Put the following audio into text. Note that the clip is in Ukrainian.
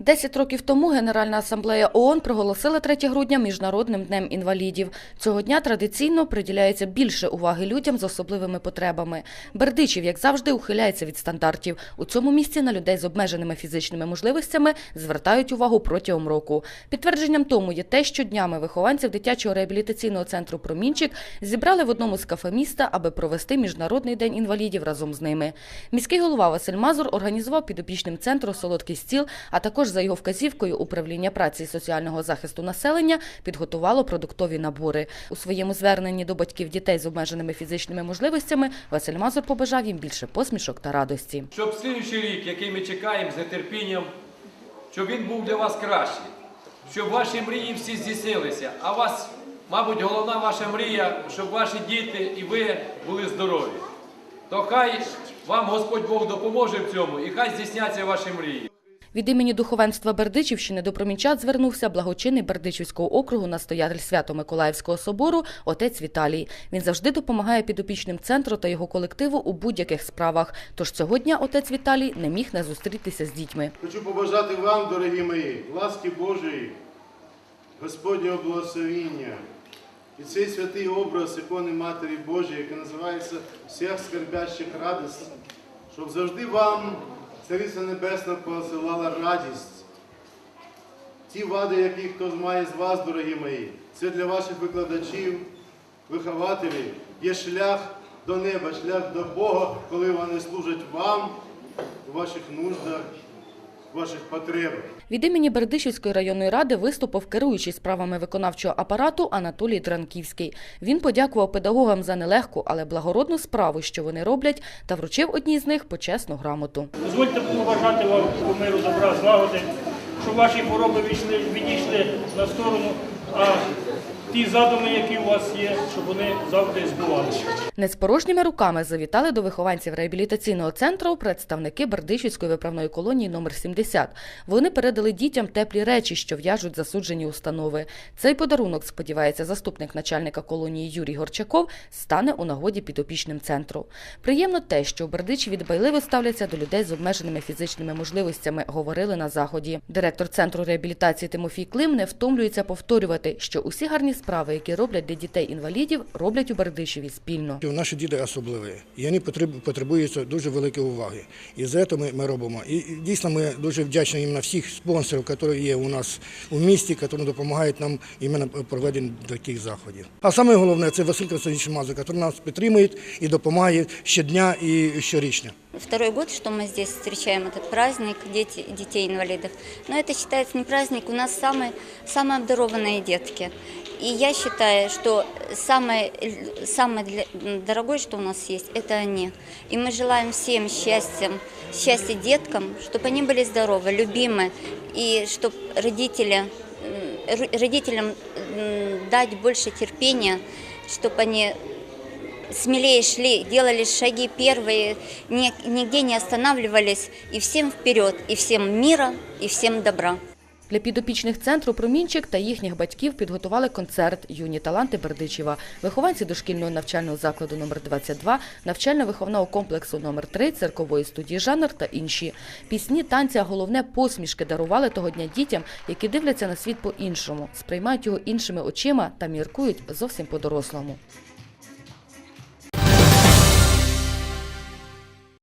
Десять років тому Генеральна асамблея ООН проголосила 3 грудня Міжнародним днем інвалідів. Цього дня традиційно приділяється більше уваги людям з особливими потребами. Бердичів, як завжди, ухиляється від стандартів. У цьому місці на людей з обмеженими фізичними можливостями звертають увагу протягом року. Підтвердженням тому є те, що днями вихованців дитячого реабілітаційного центру Промінчик зібрали в одному з кафе міста, аби провести Міжнародний день інвалідів разом з ними. Міський голова Василь Мазур організував підопічним центру солодкий стіл, а також за його вказівкою управління праці і соціального захисту населення підготувало продуктові набори. У своєму зверненні до батьків дітей з обмеженими фізичними можливостями Василь Мазур побажав їм більше посмішок та радості. Щоб слідуючий рік, який ми чекаємо з нетерпінням, щоб він був для вас кращий, щоб ваші мрії всі здійснилися. А вас, мабуть, головна ваша мрія, щоб ваші діти і ви були здорові. То хай вам Господь Бог допоможе в цьому і хай здійсняться ваші мрії. Від імені духовенства Бердичівщини до промінчат звернувся благочинний Бердичівського округу настоятель Свято-Миколаївського собору отець Віталій. Він завжди допомагає підопічним центру та його колективу у будь-яких справах. Тож цього дня отець Віталій не міг не зустрітися з дітьми. Хочу побажати вам, дорогі мої, ласки Божої, Господнього благословіння і цей святий образ ікони Матері Божої, яка називається всіх скорбящих радість, щоб завжди вам Цариця Небесна посилала радість. Ті вади, які хто має з вас, дорогі мої, це для ваших викладачів, вихователів, є шлях до неба, шлях до Бога, коли вони служать вам у ваших нуждах, ваших потребах. Від імені Бердичівської районної ради виступив керуючий справами виконавчого апарату Анатолій Дранківський. Він подякував педагогам за нелегку, але благородну справу, що вони роблять, та вручив одній з них почесну грамоту. Дозвольте побажати вам миру, добра, злагоди, щоб ваші хвороби відійшли на сторону, а ті задуми, які у вас є, щоб вони завжди збувалися. Не з порожніми руками завітали до вихованців реабілітаційного центру представники Бердичівської виправної колонії номер 70. Вони передали дітям теплі речі, що в'яжуть засуджені установи. Цей подарунок, сподівається, заступник начальника колонії Юрій Горчаков, стане у нагоді підопічним центру. Приємно те, що у Бердичеві дбайливо ставляться до людей з обмеженими фізичними можливостями, говорили на заході. Директор центру реабілітації Тимофій Клим не втомлюється повторювати, що усі гарні справи, які роблять для дітей-інвалідів, роблять у Бердичеві спільно. Наші діти особливі, і вони потреб- потребують дуже великої уваги. І за це ми, ми робимо. І дійсно ми дуже вдячні їм на всіх спонсорів, які є у нас у місті, які допомагають нам іменно проведення таких заходів. А саме головне це Василь Константинович Мазур, який нас підтримує і допомагає щодня і щорічно. Второй год, что мы здесь встречаем этот праздник дети, детей-инвалидов. Но это считается не праздник, у нас самые, самые обдарованные детки. И я считаю, что самое, самое для- дорогое, что у нас есть, это они. И мы желаем всем счастья, счастья деткам, чтобы они были здоровы, любимы, и чтобы родители, м, ро- родителям м, дать больше терпения, чтобы они смелее шли, делали шаги первые, ни- нигде не останавливались, и всем вперед, и всем мира, и всем добра. Для підопічних центру Промінчик та їхніх батьків підготували концерт Юні таланти Бердичева. Вихованці дошкільного навчального закладу номер 22 навчально-виховного комплексу номер 3 циркової студії Жанр та інші. Пісні, танці, а головне посмішки дарували того дня дітям, які дивляться на світ по-іншому, сприймають його іншими очима та міркують зовсім по-дорослому.